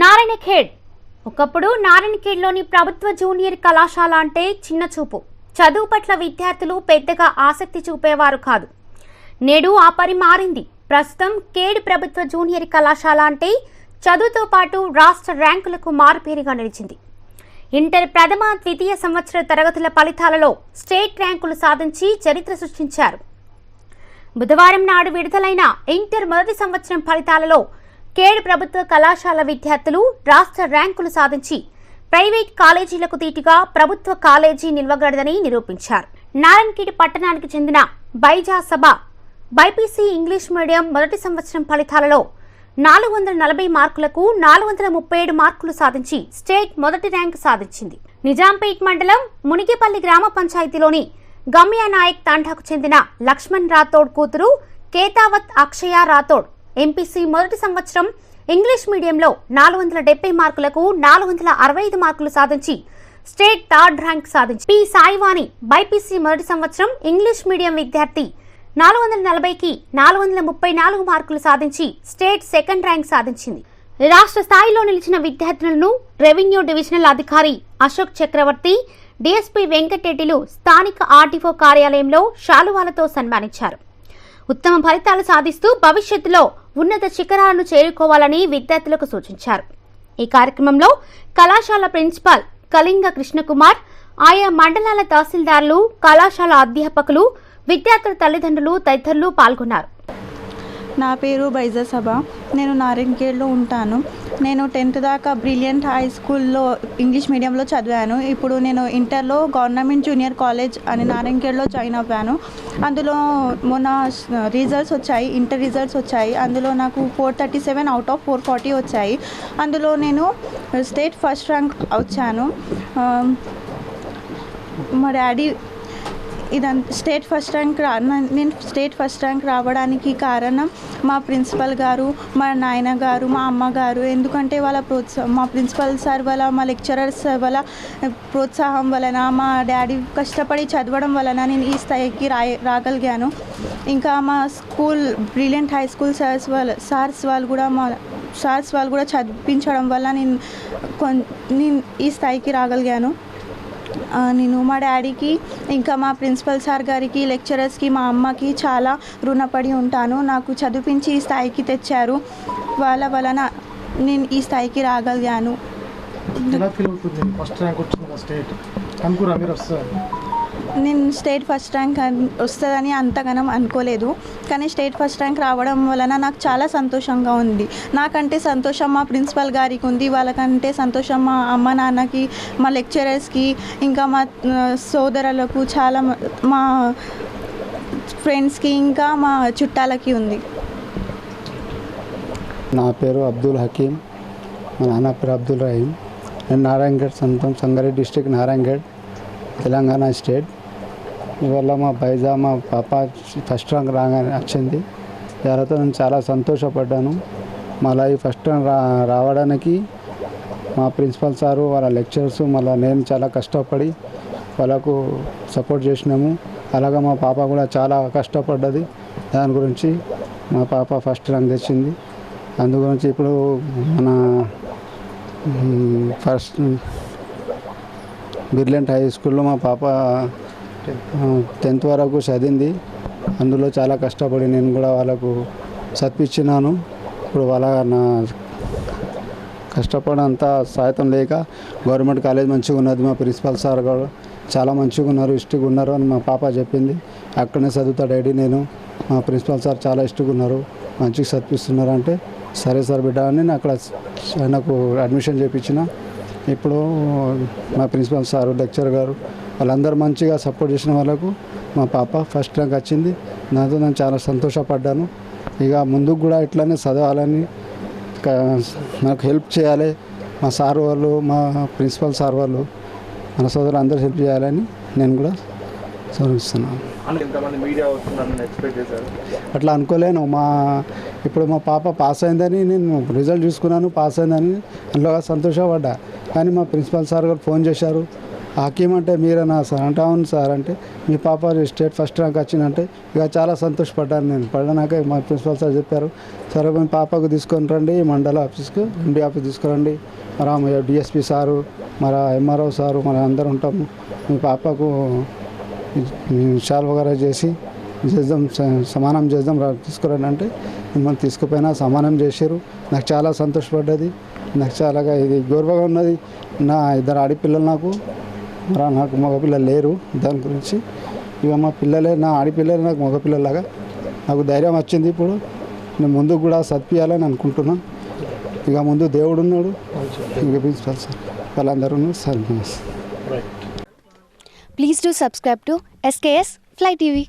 నారాయణఖేడ్ ఒకప్పుడు నారాయణఖేడ్లోని ప్రభుత్వ జూనియర్ కళాశాల అంటే చిన్న చూపు. చదువు పట్ల విద్యార్థులు పెద్దగా ఆసక్తి చూపేవారు కాదు. నేడు ఆ పని మారింది. ప్రస్తుతం కేడ్ ప్రభుత్వ జూనియర్ కళాశాల అంటే చదువుతో పాటు రాష్ట్ర ర్యాంకులకు మారుపేరుగా నిలిచింది. ఇంటర్ ప్రథమ ద్వితీయ సంవత్సర తరగతుల ఫలితాలలో స్టేట్ ర్యాంకులు సాధించి చరిత్ర సృష్టించారు. బుధవారం నాడు విడుదలైన ఇంటర్ మొదటి సంవత్సరం ఫలితాలలో కేడు ప్రభుత్వ కళాశాల విద్యార్థులు రాష్ట్ర ర్యాంకులు సాధించి ప్రైవేట్ కాలేజీలకు తీటుగా ప్రభుత్వ కాలేజీ నిలవగలదని నిరూపించారు. నారాయణఖేడ్ పట్టణానికి చెందిన బైజా సభ బైపీసీ ఇంగ్లీష్ మీడియం మొదటి సంవత్సరం ఫలితాలలో నాలుగు వందల నలభై మార్కులకు నాలుగు వందల ముప్పై ఏడు మార్కులు సాధించి స్టేట్ మొదటి ర్యాంకు సాధించింది. నిజాంపేట్ మండలం మునిగిపల్లి గ్రామ పంచాయతీలోని గమ్యా నాయక్ తాండాకు చెందిన లక్ష్మణ్ రాథోడ్ కూతురు కేతావత్ అక్షయ రాథోడ్ ఎంపీసీ మొదటి సంవత్సరం ఇంగ్లీష్ మీడియంలో నాలుగు వందల డెబ్బై మార్కులకు నాలుగు వందల అరవై ఐదు మార్కులు సాధించి స్టేట్ థర్డ్ ర్యాంక్ సాధించి. పి. సాయివాణి బైపీసీ మొదటి సంవత్సరం ఇంగ్లీష్ మీడియం విద్యార్థి నాలుగు వందల నలభైకి నాలుగు వందల ముప్పై నాలుగు మార్కులు సాధించి స్టేట్ సెకండ్ ర్యాంక్ సాధించింది. రాష్ట్ర స్థాయిలో నిలిచిన విద్యార్థులను రెవెన్యూ డివిజనల్ అధికారి అశోక్ చక్రవర్తి డీఎస్పీ వెంకటరెడ్డిలు స్థానిక ఆర్టీఓ కార్యాలయంలో శాలువాలతో సన్మానించారు. ఉత్తమ ఫలితాలు సాధిస్తూ భవిష్యత్తులో ఉన్నత శిఖరాలను చేరుకోవాలని విద్యార్థులకు సూచించారు. ఈ కార్యక్రమంలో కళాశాల ప్రిన్సిపాల్ కళింగ కృష్ణకుమార్ ఆయా మండలాల తహసీల్దార్లు కళాశాల అధ్యాపకులు విద్యార్థుల తల్లిదండ్రులు తదితరులు పాల్గొన్నారు. నా పేరు బైజా సభ నేను నారాయణఖేడ్లో ఉంటాను. నేను టెన్త్ దాకా బ్రిలియంట్ హై స్కూల్లో ఇంగ్లీష్ మీడియంలో చదివాను. ఇప్పుడు నేను ఇంటర్లో గవర్నమెంట్ జూనియర్ కాలేజ్ అని నారాయణఖేడ్లో జాయిన్ అవ్వాను. అందులో మొన్న రిజల్ట్స్ వచ్చాయి ఇంటర్ రిజల్ట్స్ వచ్చాయి. అందులో నాకు four thirty seven out of four forty వచ్చాయి. అందులో నేను స్టేట్ ఫస్ట్ ర్యాంక్ వచ్చాను. మా డాడీ ఇదంతా స్టేట్ ఫస్ట్ ర్యాంక్ రా నేను స్టేట్ ఫస్ట్ ర్యాంక్ రావడానికి కారణం మా ప్రిన్సిపల్ గారు మా నాయన గారు మా అమ్మగారు ఎందుకంటే వాళ్ళ ప్రోత్సాహం మా ప్రిన్సిపల్ సార్ వల్ల మా లెక్చరర్స్ వల్ల ప్రోత్సాహం వలన మా డాడీ కష్టపడి చదవడం వలన నేను ఈ స్థాయికి రా రాగలిగాను. ఇంకా మా school brilliant high school sirs వాళ్ళ సార్స్ వాళ్ళు కూడా మా సార్స్ వాళ్ళు కూడా చదివించడం వల్ల నేను కొన్ నేను ఈ స్థాయికి రాగలిగాను. నేను మా డాడీకి ఇంకా మా ప్రిన్సిపల్ సార్ గారికి లెక్చరర్స్కి మా అమ్మకి చాలా రుణపడి ఉంటాను. నాకు చదివించి ఈ స్థాయికి తెచ్చారు. వాళ్ళ వలన నేను ఈ స్థాయికి రాగలిగాను. ఎలా ఫీల్ అవుతుంది? ఫస్ట్ ర్యాంక్ వచ్చింది స్టేట్ అనుకురా మీరు వస్తారు? నేను స్టేట్ ఫస్ట్ ర్యాంక్ వస్తుందని అంతగానం అనుకోలేదు. కానీ స్టేట్ ఫస్ట్ ర్యాంక్ రావడం వలన నాకు చాలా సంతోషంగా ఉంది. నాకంటే సంతోషం మా ప్రిన్సిపల్ గారికి ఉంది. వాళ్ళకంటే సంతోషం మా అమ్మ నాన్నకి మా లెక్చరర్స్కి ఇంకా మా సోదరులకు చాలా మా ఫ్రెండ్స్కి ఇంకా మా చుట్టాలకి ఉంది. నా పేరు అబ్దుల్ హకీం మా నాన్న పేరు అబ్దుల్ రహీం. నేను నారాయణగఢ్ సొంతం సంగారెడ్డి డిస్టిక్ నారాయణగఢ్ తెలంగాణ స్టేట్. ఇవాళ మా పైజామా పాప ఫస్ట్ ర్యాంక్ రాగానే వచ్చింది. దానితో నేను చాలా సంతోషపడ్డాను. మళ్ళీ ఈ ఫస్ట్ ర్యాంక్ రా రావడానికి మా ప్రిన్సిపల్ సారు వాళ్ళ లెక్చర్స్ మళ్ళీ నేను చాలా కష్టపడి వాళ్ళకు సపోర్ట్ చేసినాము. అలాగే మా పాప కూడా చాలా కష్టపడ్డది. దాని గురించి మా పాప ఫస్ట్ ర్యాంక్ తెచ్చింది. అందు గురించి ఇప్పుడు మన ఫస్ట్ బిర్లెంట్ హై స్కూల్లో మా పాప టెన్త్ వరకు చదివింది. అందులో చాలా కష్టపడి నేను కూడా వాళ్ళకు చదివించినాను. ఇప్పుడు వాళ్ళ నా కష్టపడంతా సాయంత్రం లేక గవర్నమెంట్ కాలేజ్ మంచిగా ఉన్నది. మా ప్రిన్సిపల్ సార్ కూడా చాలా మంచిగా ఉన్నారు ఇష్టగా ఉన్నారు అని మా పాప చెప్పింది. అక్కడనే చదువుతా డాడీ నేను. మా ప్రిన్సిపల్ సార్ చాలా ఇష్టగా ఉన్నారు. మంచిగా చదివిస్తున్నారు అంటే సరే సార్ బిడ్డ అని నేను అక్కడ ఆయనకు అడ్మిషన్ చేయించిన ఇప్పుడు మా ప్రిన్సిపల్ సార్ లెక్చర్ గారు వాళ్ళందరూ మంచిగా సపోర్ట్ చేసిన వాళ్ళకు మా పాప ఫస్ట్ ర్యాంక్ వచ్చింది. దాంతో నేను చాలా సంతోషపడ్డాను. ఇక ముందుకు కూడా ఇట్లానే చదవాలని నాకు హెల్ప్ చేయాలి. మా సార్ వాళ్ళు మా ప్రిన్సిపల్ సార్ వాళ్ళు మన సోదరులు అందరూ హెల్ప్ చేయాలని నేను కూడా చేశారు? అట్లా అనుకోలేను. మా ఇప్పుడు మా పాప పాస్ అయిందని నేను రిజల్ట్ చూసుకున్నాను పాస్ అయిందని అందులో సంతోషపడ్డా. కానీ మా ప్రిన్సిపల్ సార్ గారు ఫోన్ చేశారు. హకీం అంటే మీరేనా సార్ అంటే అవును సార్ అంటే మీ పాప స్టేట్ ఫస్ట్ ర్యాంక్ వచ్చిందంటే ఇక చాలా సంతోషపడ్డాను నేను. పడినాక మా ప్రిన్సిపల్ సార్ చెప్పారు సరే మీ పాపకు తీసుకొని రండి మండల ఆఫీస్కు ఎండి ఆఫీస్ తీసుకురండి. మరి డిఎస్పి సారు మరి ఎంఆర్ఓ సారు మరి అందరు ఉంటాము మీ పాపకు షాల్ చేసి చేద్దాం స- సమానం చేద్దాం తీసుకురండి అంటే మిమ్మల్ని తీసుకుపోయినా సమానం చేశారు నాకు చాలా సంతోషపడ్డది. నాకు చాలాగా ఇది గౌరవంగా ఉన్నది. నా ఇద్దరు ఆడపిల్లలు నాకు మరి నాకు మగపిల్లలు లేరు దాని గురించి. ఇక మా పిల్లలే నా ఆడపిల్లలే నాకు మగపిల్లలాగా. నాకు ధైర్యం వచ్చింది ఇప్పుడు. నేను ముందుకు కూడా సత్పియాలని అనుకుంటున్నాను ఇక ముందు దేవుడు ఉన్నాడు. ఇక ప్రిన్సిపల్ సార్ వాళ్ళందరూ sir please Please subscribe to SKS fly TV